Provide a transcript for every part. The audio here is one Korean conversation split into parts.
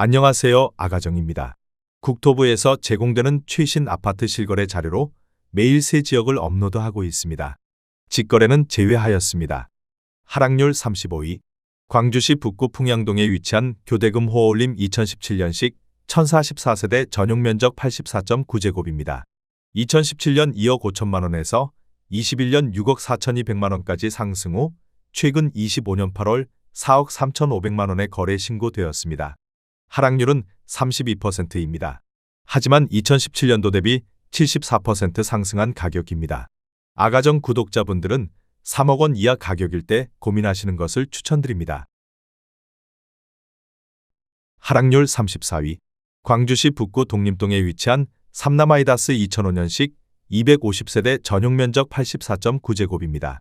안녕하세요. 아가정입니다. 국토부에서 제공되는 최신 아파트 실거래 자료로 매일 새 지역을 업로드하고 있습니다. 직거래는 제외하였습니다. 하락률 35위. 광주시 북구 풍양동에 위치한 교대금 호올림 2017년식 1044세대 전용 면적 84.9제곱입니다. 2017년 2억 5천만 원에서 21년 6억 4,200만 원까지 상승 후 최근 25년 8월 4억 3,500만 원의 거래 신고되었습니다. 하락률은 32%입니다. 하지만 2017년도 대비 74% 상승한 가격입니다. 아가정 구독자분들은 3억 원 이하 가격일 때 고민하시는 것을 추천드립니다. 하락률 34위. 광주시 북구 독림동에 위치한 삼남아이다스 2005년식 250세대 전용 면적 84.9제곱입니다.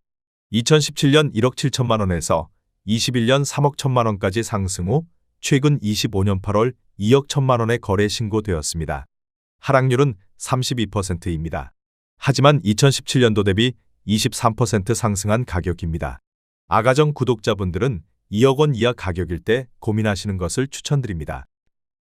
2017년 1억 7천만 원에서 21년 3억 1천만 원까지 상승 후 최근 25년 8월 2억 1천만 원의 거래 신고되었습니다. 하락률은 32%입니다. 하지만 2017년도 대비 23% 상승한 가격입니다. 아가정 구독자분들은 2억 원 이하 가격일 때 고민하시는 것을 추천드립니다.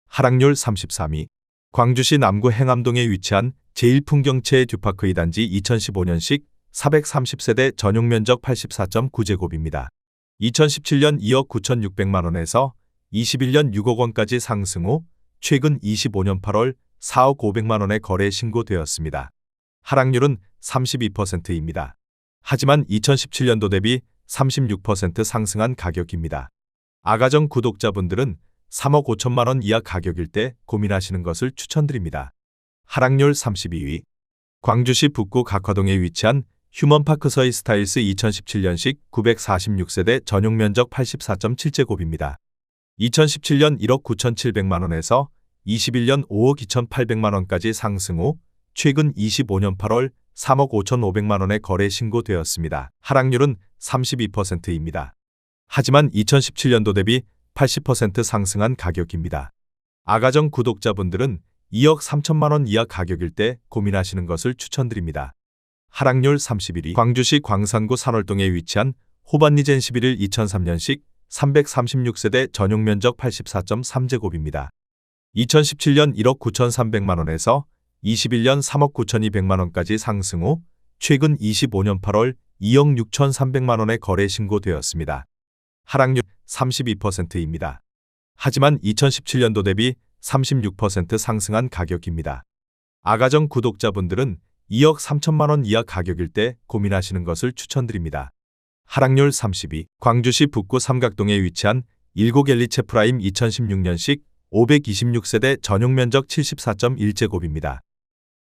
하락률 33위. 광주시 남구 행암동에 위치한 제1풍경채 듀파크 2단지 2015년식 430세대 전용 면적 84.9제곱입니다. 2017년 2억 9,600만 원에서 21년 6억 원까지 상승 후 최근 25년 8월 4억 500만 원의 거래 신고되었습니다. 하락률은 32%입니다. 하지만 2017년도 대비 36% 상승한 가격입니다. 아가정 구독자분들은 3억 5천만 원 이하 가격일 때 고민하시는 것을 추천드립니다. 하락률 32위. 광주시 북구 각화동에 위치한 휴먼파크 서이 스타일스 2017년식 946세대 전용 면적 84.7제곱입니다. 2017년 1억 9,700만 원에서 21년 5억 2,800만 원까지 상승 후 최근 25년 8월 3억 5,500만 원의 거래 신고되었습니다. 하락률은 32%입니다. 하지만 2017년도 대비 80% 상승한 가격입니다. 아가정 구독자분들은 2억 3천만 원 이하 가격일 때 고민하시는 것을 추천드립니다. 하락률 31위 광주시 광산구 산월동에 위치한 호반리젠 11일 2003년식 336세대 전용 면적 84.3제곱입니다. 2017년 1억 9,300만 원에서 21년 3억 9,200만 원까지 상승 후 최근 25년 8월 2억 6,300만 원의 거래 신고되었습니다. 하락률 32%입니다. 하지만 2017년도 대비 36% 상승한 가격입니다. 아가정 구독자분들은 2억 3천만 원 이하 가격일 때 고민하시는 것을 추천드립니다. 하락률 32. 광주시 북구 삼각동에 위치한 일고갤리체 프라임 2016년식 526세대 전용 면적 74.1제곱입니다.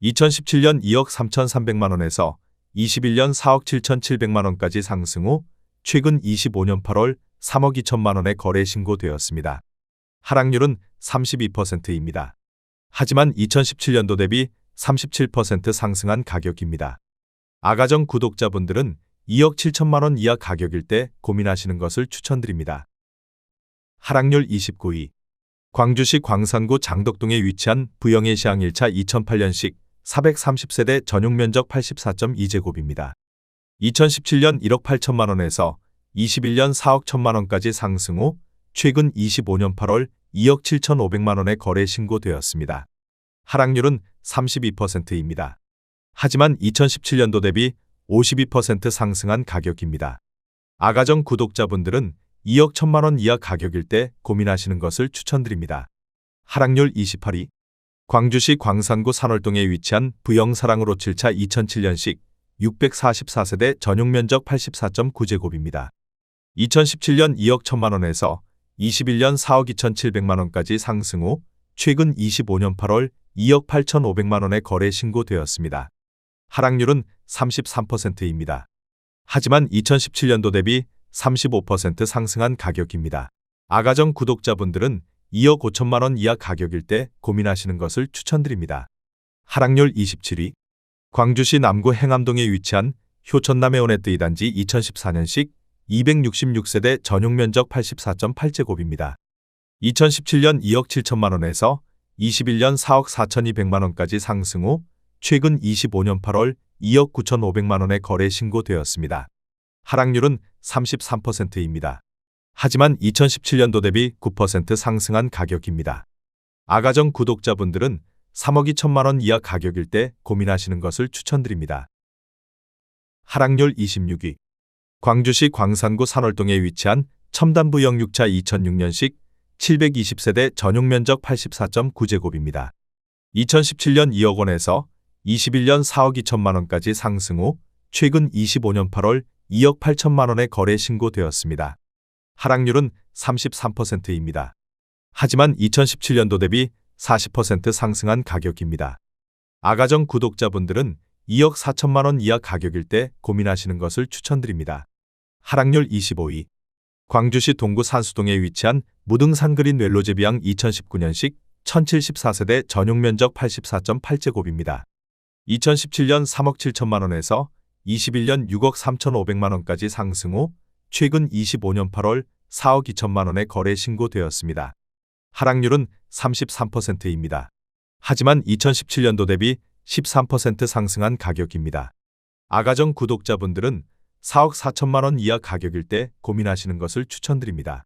2017년 2억 3,300만 원에서 21년 4억 7,700만 원까지 상승 후 최근 25년 8월 3억 2천만 원의 거래 신고되었습니다. 하락률은 32%입니다. 하지만 2017년도 대비 37% 상승한 가격입니다. 아가정 구독자분들은 2억 7천만 원 이하 가격일 때 고민하시는 것을 추천드립니다. 하락률 29위. 광주시 광산구 장덕동에 위치한 부영의시항 1차 2008년식 430세대 전용 면적 84.2제곱입니다. 2017년 1억 8천만 원에서 21년 4억 1천만 원까지 상승 후 최근 25년 8월 2억 7천5백만 원의 거래 신고되었습니다. 하락률은 32%입니다. 하지만 2017년도 대비 52% 상승한 가격입니다. 아가정 구독자분들은 2억 1천만 원 이하 가격일 때 고민하시는 것을 추천드립니다. 하락률 28위. 광주시 광산구 산월동에 위치한 부영사랑으로 7차 2007년식 644세대 전용 면적 84.9제곱입니다. 2017년 2억 1천만 원에서 21년 4억 2천7백만 원까지 상승 후 최근 25년 8월 2억 8천5백만 원의 거래 신고되었습니다. 하락률은 33%입니다. 하지만 2017년도 대비 35% 상승한 가격입니다. 아가정 구독자분들은 2억 5천만 원 이하 가격일 때 고민하시는 것을 추천드립니다. 하락률 27위. 광주시 남구 행암동에 위치한 효천남해 온네트 2단지 2014년식 266세대 전용 면적 84.8제곱입니다. 2017년 2억 7천만 원에서 21년 4억 4,200만 원까지 상승 후 최근 25년 8월 2억 9,500만 원의 거래 신고되었습니다. 하락률은 33%입니다. 하지만 2017년도 대비 9% 상승한 가격입니다. 아가정 구독자분들은 3억 2천만 원 이하 가격일 때 고민하시는 것을 추천드립니다. 하락률 26위 광주시 광산구 산월동에 위치한 첨단부 영육차 2006년식 720세대 전용 면적 84.9제곱입니다. 2017년 2억 원에서 21년 4억 2천만 원까지 상승 후 최근 25년 8월 2억 8천만 원에 거래 신고되었습니다. 하락률은 33%입니다. 하지만 2017년도 대비 40% 상승한 가격입니다. 아가정 구독자분들은 2억 4천만 원 이하 가격일 때 고민하시는 것을 추천드립니다. 하락률 25위 광주시 동구 산수동에 위치한 무등산 그린 웰로제비앙 2019년식 1074세대 전용 면적 84.8제곱입니다. 2017년 3억 7천만 원에서 21년 6억 3천5백만 원까지 상승 후 최근 25년 8월 4억 2천만 원에 거래 신고되었습니다. 하락률은 33%입니다. 하지만 2017년도 대비 13% 상승한 가격입니다. 아가정 구독자분들은 4억 4천만 원 이하 가격일 때 고민하시는 것을 추천드립니다.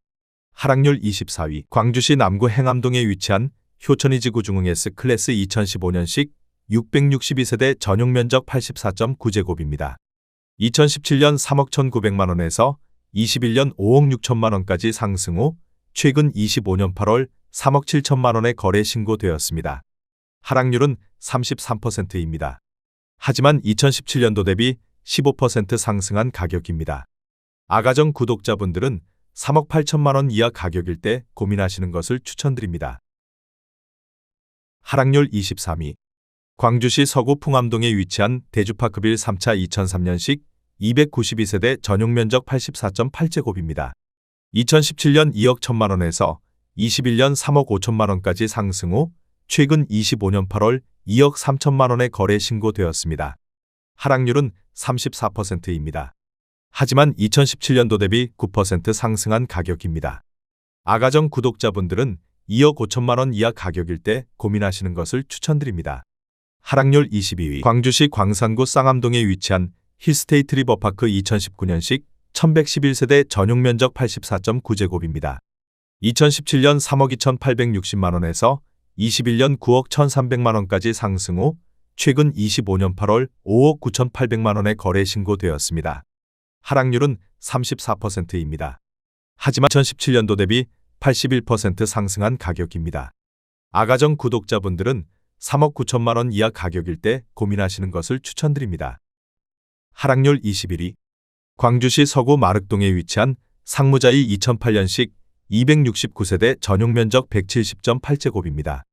하락률 24위 광주시 남구 행암동에 위치한 효천이지구 중흥 S클래스 2015년식 662세대 전용 면적 84.9제곱입니다. 2017년 3억 1,900만 원에서 21년 5억 6천만 원까지 상승 후 최근 25년 8월 3억 7천만 원에 거래 신고되었습니다. 하락률은 33%입니다. 하지만 2017년도 대비 15% 상승한 가격입니다. 아가정 구독자분들은 3억 8천만 원 이하 가격일 때 고민하시는 것을 추천드립니다. 하락률 23위 광주시 서구 풍암동에 위치한 대주파크빌 3차 2003년식 292세대 전용 면적 84.8제곱입니다. 2017년 2억 1천만 원에서 21년 3억 5천만 원까지 상승 후 최근 25년 8월 2억 3천만 원에 거래 신고되었습니다. 하락률은 34%입니다. 하지만 2017년도 대비 9% 상승한 가격입니다. 아가정 구독자분들은 2억 5천만 원 이하 가격일 때 고민하시는 것을 추천드립니다. 하락률 22위 광주시 광산구 쌍암동에 위치한 힐스테이트 리버파크 2019년식 1111세대 전용 면적 84.9제곱입니다. 2017년 3억 2,860만 원에서 21년 9억 1,300만 원까지 상승 후 최근 25년 8월 5억 9,800만 원에 거래 신고되었습니다. 하락률은 34%입니다. 하지만 2017년도 대비 81% 상승한 가격입니다. 아가정 구독자분들은 3억 9천만 원 이하 가격일 때 고민하시는 것을 추천드립니다. 하락률 21위 광주시 서구 마륵동에 위치한 상무자이 2008년식 269세대 전용 면적 170.8제곱입니다.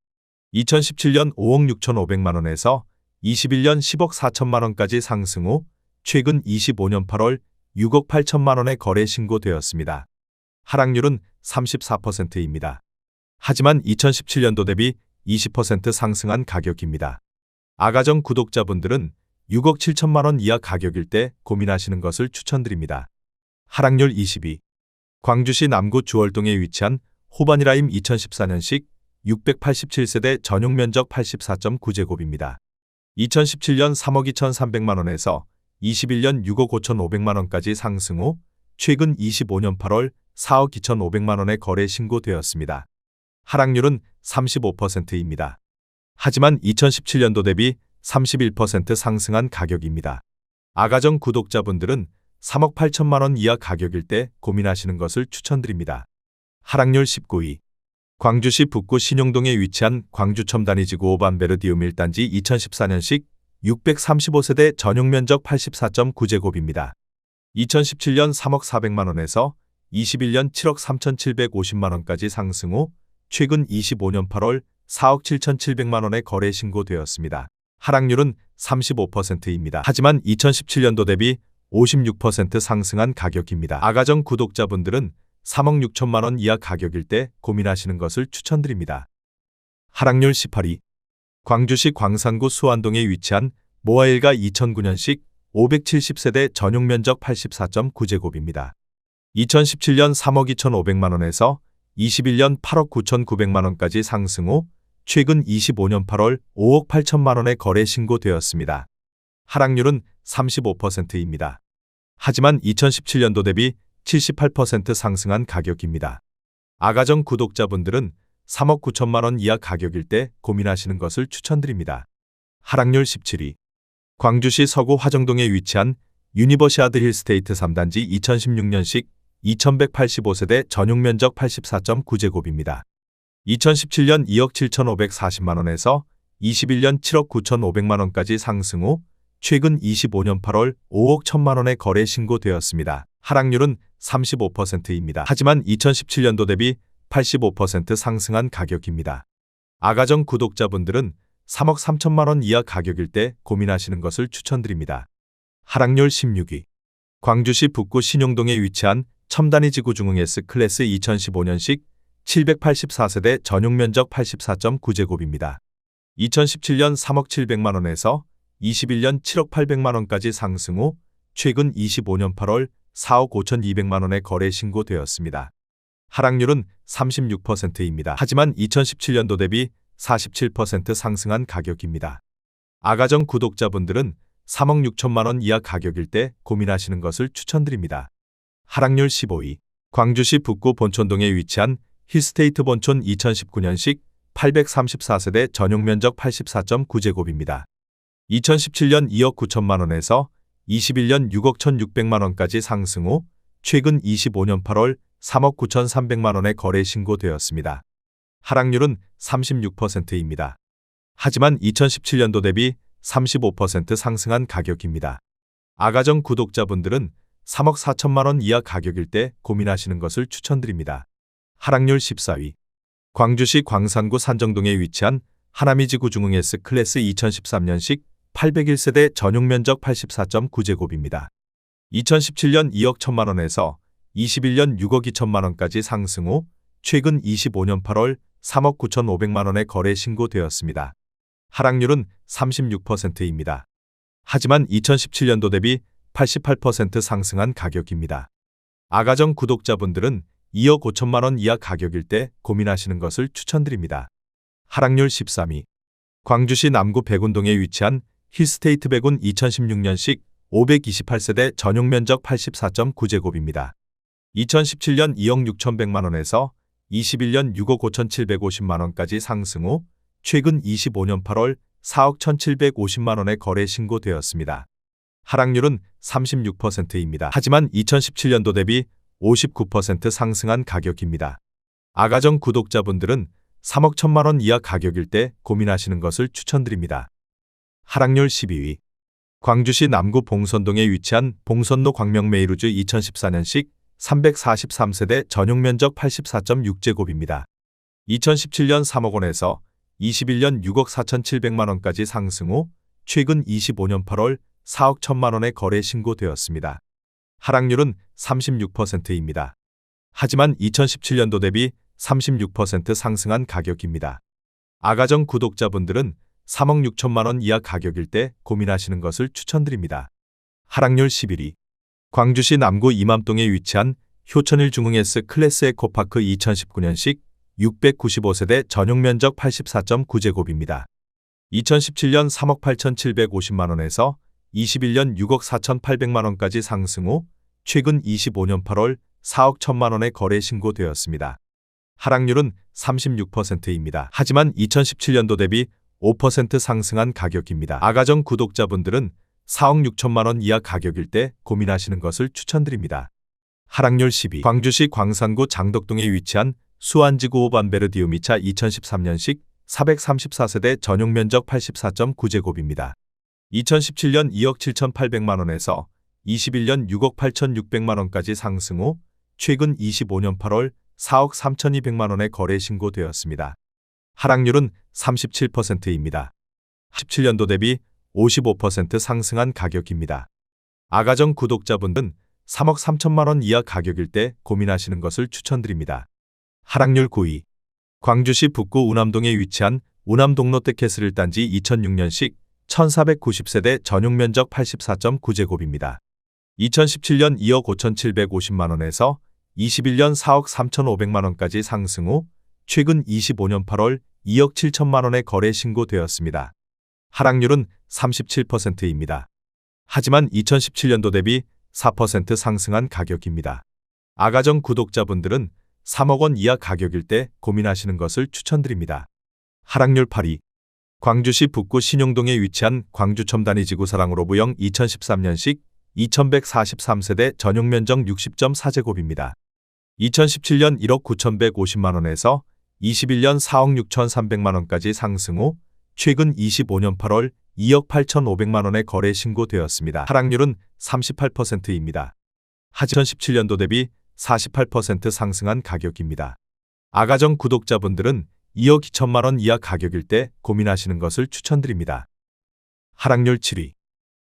2017년 5억 6천5백만 원에서 21년 10억 4천만 원까지 상승 후 최근 25년 8월 6억 8천만 원에 거래 신고되었습니다. 하락률은 34%입니다. 하지만 2017년도 대비 20% 상승한 가격입니다. 아가정 구독자분들은 6억 7천만 원 이하 가격일 때 고민하시는 것을 추천드립니다. 하락률 22 광주시 남구 주월동에 위치한 호바니라임 2014년식 687세대 전용 면적 84.9제곱입니다. 2017년 3억 2,300만 원에서 21년 6억 5,500만 원까지 상승 후 최근 25년 8월 4억 2,500만 원에 거래 신고되었습니다. 하락률은 35%입니다. 하지만 2017년도 대비 31% 상승한 가격입니다. 아가정 구독자분들은 3억 8천만 원 이하 가격일 때 고민하시는 것을 추천드립니다. 하락률 19위 광주시 북구 신용동에 위치한 광주첨단이지구 오반베르디움 1단지 2014년식 635세대 전용 면적 84.9제곱입니다. 2017년 3억 400만 원에서 21년 7억 3,750만 원까지 상승 후 최근 25년 8월 4억 7,700만 원에 거래 신고되었습니다. 하락률은 35%입니다. 하지만 2017년도 대비 56% 상승한 가격입니다. 아가정 구독자분들은 3억 6천만 원 이하 가격일 때 고민하시는 것을 추천드립니다. 하락률 18위 광주시 광산구 수안동에 위치한 모아일가 2009년식 570세대 전용 면적 84.9제곱입니다. 2017년 3억 2,500만 원에서 21년 8억 9,900만 원까지 상승 후 최근 25년 8월 5억 8천만 원에 거래 신고되었습니다. 하락률은 35%입니다. 하지만 2017년도 대비 78% 상승한 가격입니다. 아가정 구독자분들은 3억 9천만 원 이하 가격일 때 고민하시는 것을 추천드립니다. 하락률 17위. 광주시 서구 화정동에 위치한 유니버시아드 힐스테이트 3단지 2016년식 2185세대 전용 면적 84.9제곱입니다. 2017년 2억 7,540만 원에서 21년 7억 9,500만 원까지 상승 후 최근 25년 8월 5억 1천만 원에 거래 신고되었습니다. 하락률은 35%입니다. 하지만 2017년도 대비 85% 상승한 가격입니다. 아가정 구독자분들은 3억 3천만 원 이하 가격일 때 고민하시는 것을 추천드립니다. 하락률 16위. 광주시 북구 신용동에 위치한 첨단위 지구 중흥 S 클래스 2015년식 784세대 전용 면적 84.9제곱입니다. 2017년 3억 700만 원에서 21년 7억 800만 원까지 상승 후 최근 25년 8월 4억 5,200만 원에 거래 신고되었습니다. 하락률은 36%입니다. 하지만 2017년도 대비 47% 상승한 가격입니다. 아가정 구독자분들은 3억 6천만 원 이하 가격일 때 고민하시는 것을 추천드립니다. 하락률 15위. 광주시 북구 본촌동에 위치한 힐스테이트 본촌 2019년식 834세대 전용 면적 84.9제곱입니다. 2017년 2억 9천만 원에서 21년 6억 1,600만 원까지 상승 후 최근 25년 8월 3억 9,300만 원에 거래 신고되었습니다. 하락률은 36%입니다. 하지만 2017년도 대비 35% 상승한 가격입니다. 아가정 구독자분들은 3억 4천만 원 이하 가격일 때 고민하시는 것을 추천드립니다. 하락률 14위. 광주시 광산구 산정동에 위치한 하나미지구 중흥 S 클래스 2013년식 801세대 전용 면적 84.9제곱입니다. 2017년 2억 1천만 원에서 21년 6억 2천만 원까지 상승 후 최근 25년 8월 3억 9천5백만 원에 거래 신고되었습니다. 하락률은 36%입니다. 하지만 2017년도 대비 88% 상승한 가격입니다. 아가정 구독자분들은 2억 5천만 원 이하 가격일 때 고민하시는 것을 추천드립니다. 하락률 13위. 광주시 남구 백운동에 위치한 힐스테이트 백운 2016년식 528세대 전용 면적 84.9제곱입니다. 2017년 2억 6천백만 원에서 21년 6억 5천7백오십만 원까지 상승 후 최근 25년 8월 4억 1,750만 원에 거래 신고되었습니다. 하락률은 36%입니다. 하지만 2017년도 대비 59% 상승한 가격입니다. 아가정 구독자분들은 3억 1천만 원 이하 가격일 때 고민하시는 것을 추천드립니다. 하락률 12위. 광주시 남구 봉선동에 위치한 봉선로 광명메이루즈 2014년식 343세대 전용 면적 84.6제곱입니다. 2017년 3억 원에서 21년 6억 4천7백만 원까지 상승 후 최근 25년 8월 4억 1천만 원에 거래 신고되었습니다. 하락률은 36%입니다. 하지만 2017년도 대비 36% 상승한 가격입니다. 아가정 구독자분들은 3억 6천만 원 이하 가격일 때 고민하시는 것을 추천드립니다. 하락률 11위. 광주시 남구 이맘동에 위치한 효천일 중흥 S 클래스 에코파크 2019년식 695세대 전용 면적 84.9제곱입니다. 2017년 3억 8,750만 원에서 21년 6억 4,800만 원까지 상승 후 최근 25년 8월 4억 1천만 원에 거래 신고되었습니다. 하락률은 36%입니다. 하지만 2017년도 대비 5% 상승한 가격입니다. 아가정 구독자분들은 4억 6천만 원 이하 가격일 때 고민하시는 것을 추천드립니다. 하락률 12. 광주시 광산구 장덕동에 위치한 수안지구 오반베르디우미차 2013년식 434세대 전용 면적 84.9제곱입니다. 2017년 2억 7,800만 원에서 21년 6억 8,600만 원까지 상승 후 최근 25년 8월 4억 3,200만 원에 거래 신고되었습니다. 하락률은 37%입니다. 17년도 대비 55% 상승한 가격입니다. 아가정 구독자분은 3억 3천만 원 이하 가격일 때 고민하시는 것을 추천드립니다. 하락률 9위. 광주시 북구 우남동에 위치한 우남동 롯데캐슬 단지 2006년식 1490세대 전용 면적 84.9제곱입니다. 2017년 2억 5,750만 원에서 21년 4억 3,500만 원까지 상승 후 최근 25년 8월 2억 7천만 원에 거래 신고되었습니다. 하락률은 37%입니다. 하지만 2017년도 대비 4% 상승한 가격입니다. 아가정 구독자분들은 3억 원 이하 가격일 때 고민하시는 것을 추천드립니다. 하락률 8위 광주시 북구 신용동에 위치한 광주 첨단위 지구사랑으로 부영 2013년식 2143세대 전용 면적 60.4제곱입니다. 2017년 1억 9,150만 원에서 21년 4억 6,300만 원까지 상승 후 최근 25년 8월 2억 8,500만 원의 거래 신고되었습니다. 하락률은 38%입니다. 하지만 2017년도 대비 48% 상승한 가격입니다. 아가정 구독자분들은 2억 2천만 원 이하 가격일 때 고민하시는 것을 추천드립니다. 하락률 7위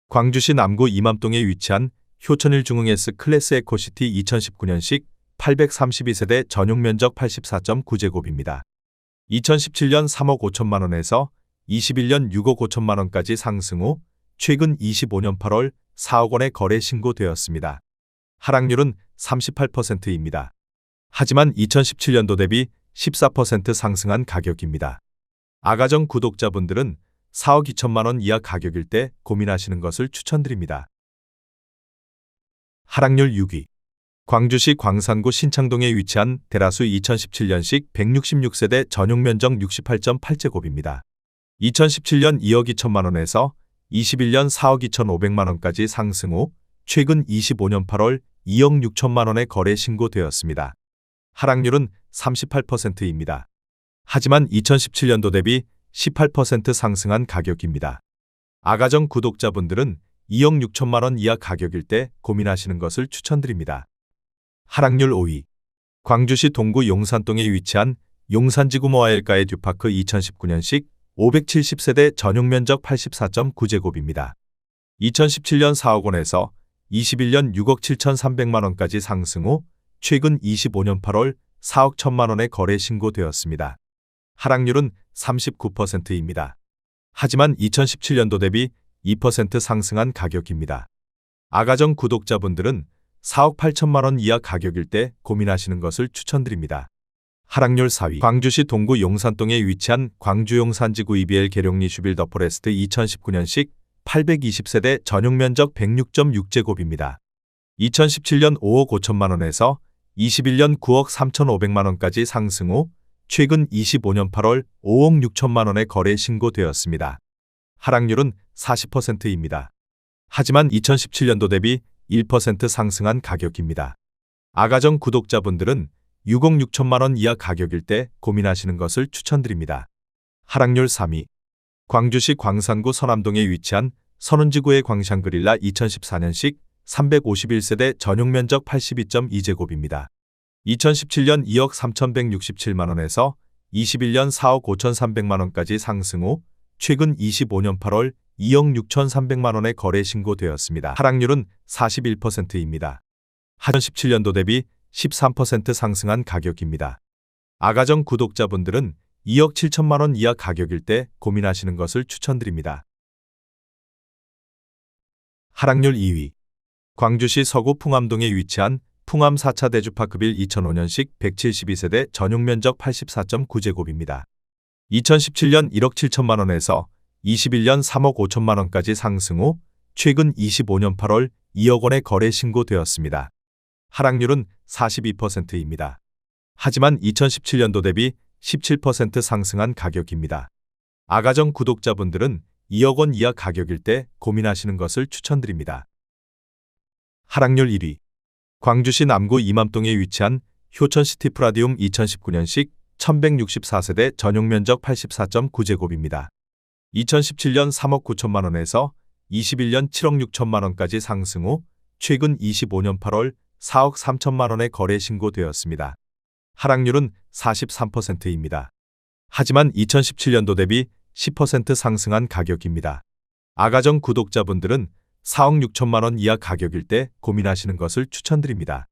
광주시 남구 이맘동에 위치한 효천일 중흥 S 클래스 에코시티 2019년식 832세대 전용 면적 84.9제곱입니다. 2017년 3억 5천만 원에서 21년 6억 5천만 원까지 상승 후 최근 25년 8월 4억 원의 거래 신고되었습니다. 하락률은 38%입니다. 하지만 2017년도 대비 14% 상승한 가격입니다. 아가정 구독자분들은 4억 2천만 원 이하 가격일 때 고민하시는 것을 추천드립니다. 하락률 6위 광주시 광산구 신창동에 위치한 대라수 2017년식 166세대 전용 면적 68.8제곱입니다. 2017년 2억 2천만 원에서 21년 4억 2천5백만 원까지 상승 후 최근 25년 8월 2억 6천만 원의 거래 신고되었습니다. 하락률은 38%입니다. 하지만 2017년도 대비 18% 상승한 가격입니다. 아가정 구독자분들은 2억 6천만 원 이하 가격일 때 고민하시는 것을 추천드립니다. 하락률 5위 광주시 동구 용산동에 위치한 용산지구 모아일가의 듀파크 2019년식 570세대 전용 면적 84.9제곱입니다. 2017년 4억 원에서 21년 6억 7천3백만 원까지 상승 후 최근 25년 8월 4억 1천만 원의 거래 신고되었습니다. 하락률은 39%입니다. 하지만 2017년도 대비 2% 상승한 가격입니다. 아가정 구독자분들은 4억 8천만 원 이하 가격일 때 고민하시는 것을 추천드립니다. 하락률 4위 광주시 동구 용산동에 위치한 광주 용산지구 EBL 계룡리 슈빌 더 포레스트 2019년식 820세대 전용 면적 106.6제곱입니다. 2017년 5억 5천만 원에서 21년 9억 3천5백만 원까지 상승 후 최근 25년 8월 5억 6천만 원의 거래 신고되었습니다. 하락률은 40%입니다. 하지만 2017년도 대비 1% 상승한 가격입니다. 아가정 구독자분들은 6억 6천만 원 이하 가격일 때 고민하시는 것을 추천드립니다. 하락률 3위 광주시 광산구 서남동에 위치한 선운지구의 광샹그릴라 2014년식 351세대 전용 면적 82.2제곱입니다. 2017년 2억 3,167만 원에서 21년 4억 5,300만 원까지 상승 후 최근 25년 8월 2억 6,300만 원의 거래 신고되었습니다. 하락률은 41%입니다. 하전 17년도 대비 13% 상승한 가격입니다. 아가정 구독자분들은 2억 7천만 원 이하 가격일 때 고민하시는 것을 추천드립니다. 하락률 2위 광주시 서구 풍암동에 위치한 풍암 4차 대주파크빌 2005년식 172세대 전용 면적 84.9제곱입니다. 2017년 1억 7천만 원에서 21년 3억 5천만 원까지 상승 후 최근 25년 8월 2억 원의 거래 신고되었습니다. 하락률은 42%입니다. 하지만 2017년도 대비 17% 상승한 가격입니다. 아가정 구독자분들은 2억 원 이하 가격일 때 고민하시는 것을 추천드립니다. 하락률 1위 광주시 남구 이맘동에 위치한 효천시티 프라디움 2019년식 1164세대 전용 면적 84.9제곱입니다. 2017년 3억 9천만 원에서 21년 7억 6천만 원까지 상승 후 최근 25년 8월 4억 3천만 원의 거래 신고되었습니다. 하락률은 43%입니다. 하지만 2017년도 대비 10% 상승한 가격입니다. 아가정 구독자분들은 4억 6천만 원 이하 가격일 때 고민하시는 것을 추천드립니다.